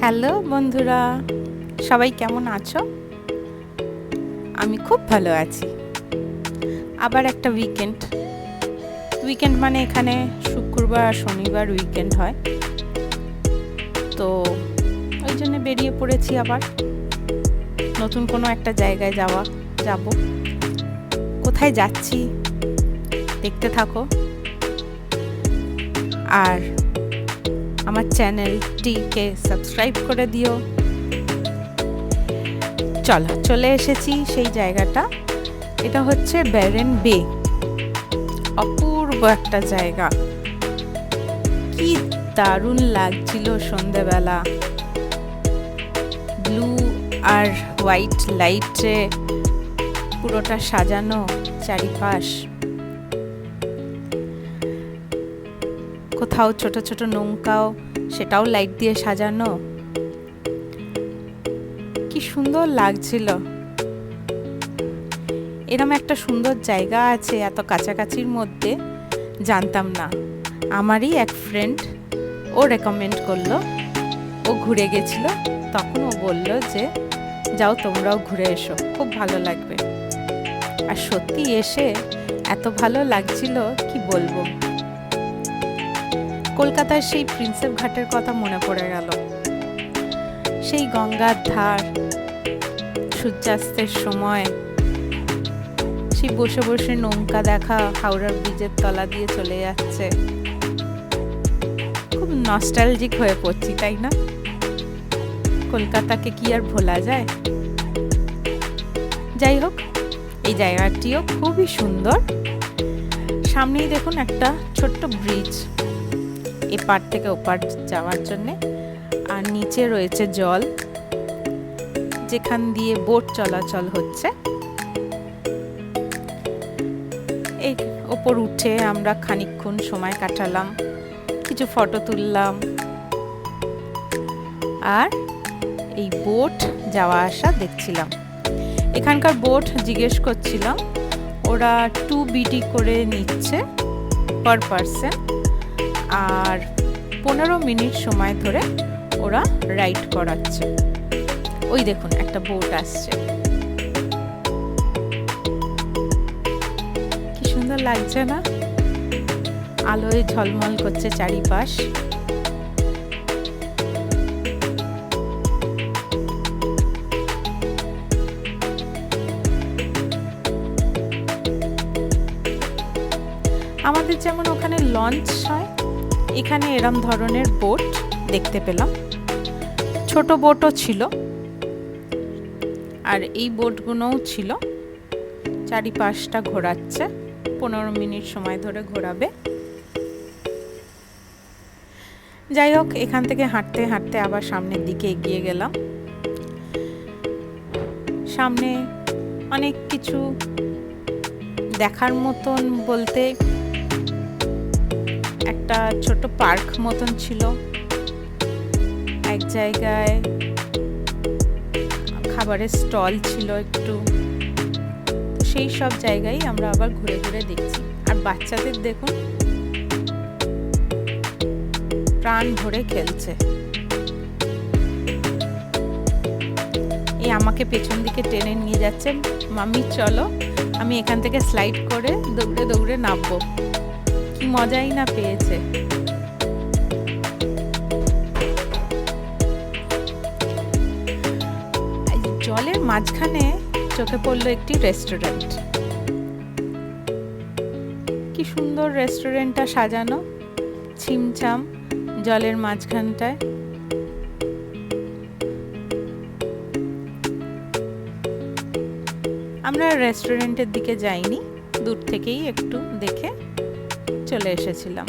Hello বন্ধুরা, সবাই কেমন আছো? আমি খুব ভালো আছি। আবার একটা উইকেন্ড উইকেন্ড মানে এখানে শুক্রবার শনিবার উইকেন্ড হয়। তো ওই জন্য বেরিয়ে পড়েছি আবার। নতুন কোনো একটা জায়গায় যাওয়া, যাব। কোথায় যাচ্ছি, দেখতে থাকো। আর আমার চ্যানেলটিকে সাবস্ক্রাইব করে দিও। চলো, চলে এসেছি সেই জায়গাটা। এটা হচ্ছে ব্যারেন বে অপূর্ব একটা জায়গা। কি দারুণ লাগছিল সন্ধেবেলা। ব্লু আর হোয়াইট লাইটে পুরোটা সাজানো চারিপাশ। কোথাও ছোট ছোট নৌকাও, সেটাও লাইট দিয়ে সাজানো। কি সুন্দর লাগছিল। এরম একটা সুন্দর জায়গা আছে এত কাছাকাছির মধ্যে, জানতাম না। আমারই এক ফ্রেন্ড ও রেকমেন্ড করল। ও ঘুরে গেছিল, তখন ও বলল যে, যাও তোমরাও ঘুরে এসো, খুব ভালো লাগবে। আর সত্যি এসে এত ভালো লাগছিল, কি বলব? কলকাতার সেই প্রিন্সেপ ঘাটের কথা মনে পড়ে গেল। সেই গঙ্গার ধার, সূর্যাস্তের সময়, সেই বসে বসে নৌকা দেখা হাওড়ার ব্রিজের তলা দিয়ে চলে যাচ্ছে। খুব নস্টালজিক হয়ে পড়ছি, তাই না? কলকাতাকে কি আর ভোলা যায়? যাই হোক, এই জায়গাটিও খুবই সুন্দর। সামনেই দেখুন একটা ছোট্ট ব্রিজ। এপার থেকে ওপার যাওয়ার জন্যে। আর নিচে রয়েছে জল, যেখান দিয়ে বোট চলাচল হচ্ছে। এই ওপর উঠে আমরা খানিকক্ষণ সময় কাটালাম, কিছু ফটো তুললাম। আর এই বোট যাওয়া আসা দেখছিলাম। এখানকার বোট জিজ্ঞেস করছিলাম, ওরা টু বিডি করে নিচ্ছে পার পারসন আর পনেরো মিনিট সময় ধরে ওরা রাইড করাচ্ছে। ওই দেখুন, একটা বোট আসছে। কি সুন্দর লাগছে না? আলোয় ঝলমল করছে চারিপাশ। আমাদের যেমন ওখানে লঞ্চ হয় এখানে এরম ধরনের বোট দেখতে পেলাম। ছোট বোটও ছিল। আর এই বোটগুলোও ছিল। চারিপাশটা ঘোরাচ্ছে। পনেরো মিনিট সময় ধরে ঘোরাবে। যাই হোক, এখান থেকে হাঁটতে হাঁটতে আবার সামনের দিকে এগিয়ে গেলাম। সামনে অনেক কিছু দেখার মতন বলতে একটা ছোট পার্ক মতন ছিল। এক জায়গায় খাবারের স্টল ছিল একটু। সেই সব জায়গায় আমরা আবার ঘুরে ঘুরে দেখছি। আর বাচ্চাদের দেখুন, প্রাণ ভরে খেলছে। এই আমাকে পেছন দিকে টেনে নিয়ে যাচ্ছে, মাম্মি, চলো, আমি এখান থেকে স্লাইড করে দৌড়ে দৌড়ে নামবো। মজাই না পেয়েছে। জলের মাঝখানে চোখে পড়ল একটি রেস্টুরেন্ট কি সুন্দর রেস্টুরেন্টটা সাজানো। ছিমছাম জলের মাঝখানটায়। আমরা রেস্টুরেন্টের দিকে যাইনি, দূর থেকেই একটু দেখে চলে এসেছিলাম।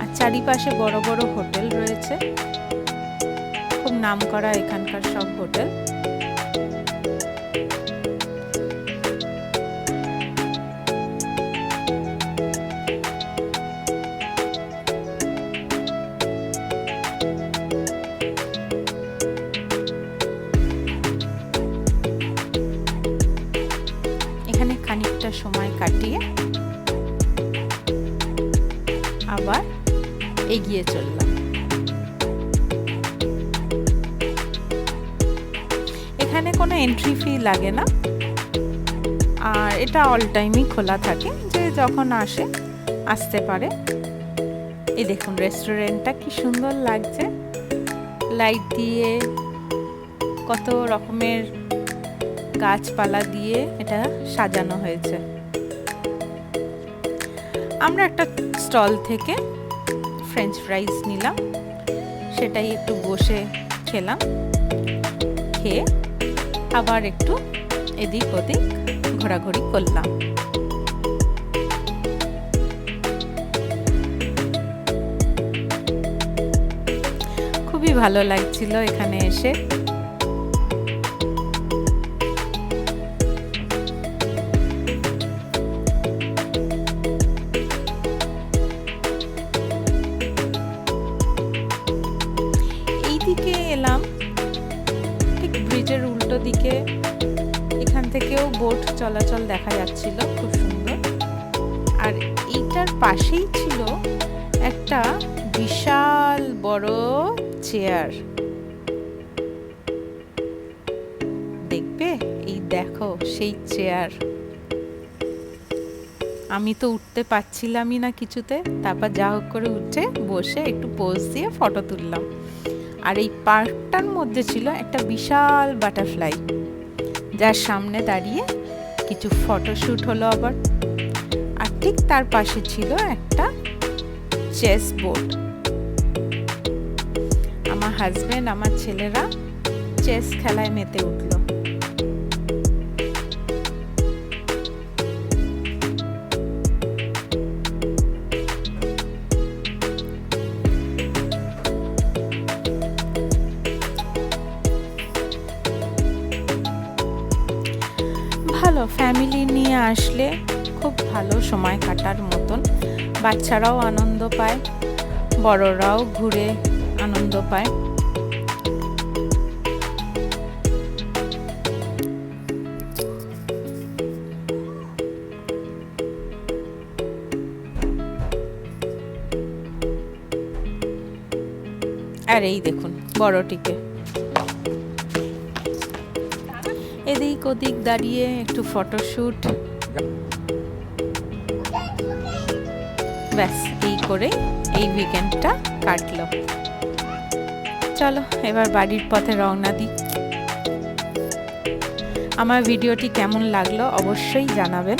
আর চারিপাশে বড় বড় হোটেল রয়েছে। খুব নাম করা এখানকার সব হোটেল। সময় কাটিয়ে আবার এগিয়ে চললাম। এখানে কোনো এন্ট্রি ফি লাগে না। আর এটা অল টাইমই খোলা থাকে, যে যখন আসে, আসতে পারে। এই দেখুন রেস্টুরেন্টটা কি সুন্দর লাগছে। লাইট দিয়ে কত রকমের গাছপালা দিয়ে এটা সাজানো হয়েছে। আমরা একটা স্টল থেকে ফ্রেঞ্চ ফ্রাইজ নিলাম। সেটাই একটু বসে খেলাম। খেয়ে আবার একটু এদিক ওদিক ঘোরাঘুরি করলাম। খুবই ভালো লাগছিল এখানে এসে। থেকেও বোট চলাচল দেখা যাচ্ছিল, খুব সুন্দর। আর এইটার পাশেই ছিল একটা বিশাল বড় চেয়ার। দেখবে? এই দেখো, সেই চেয়ার। আমি তো উঠতে পারছিলামই না কিছুতে। তারপর যা হোক করে উঠে বসে একটু পোজ দিয়ে ফটো তুললাম। আর এই পার্কটার মধ্যে ছিল একটা বিশাল বাটারফ্লাই যার সামনে দাঁড়িয়ে কিছু ফটোশ্যুট হলো আবার। আর ঠিক তার পাশে ছিল একটা চেস বোর্ড আমার হাজব্যান্ড আমার ছেলেরা চেস খেলায় মেতে উঠল। আসলে খুব ভালো সময় কাটার মতন। বাচ্চারাও আনন্দ পায়, বড়রাও ঘুরে আনন্দ পায়। আর এই দেখুন, বড়টিকে। এদিক ওদিক দাঁড়িয়ে একটু ফটোশ্যুট ব্যাস, এই করে এই উইকেন্ডটা কাটলো। চলো, এবার বাড়ির পথে রওনা দিই। আমার ভিডিওটি কেমন লাগল অবশ্যই জানাবেন।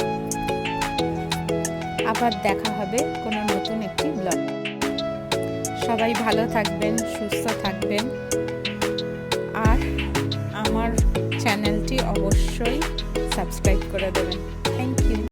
আবার দেখা হবে কোনো নতুন একটি ব্লগ সবাই ভালো থাকবেন, সুস্থ থাকবেন। আর আমার চ্যানেলটি অবশ্যই সাবস্ক্রাইব করে দেবেন। Thank you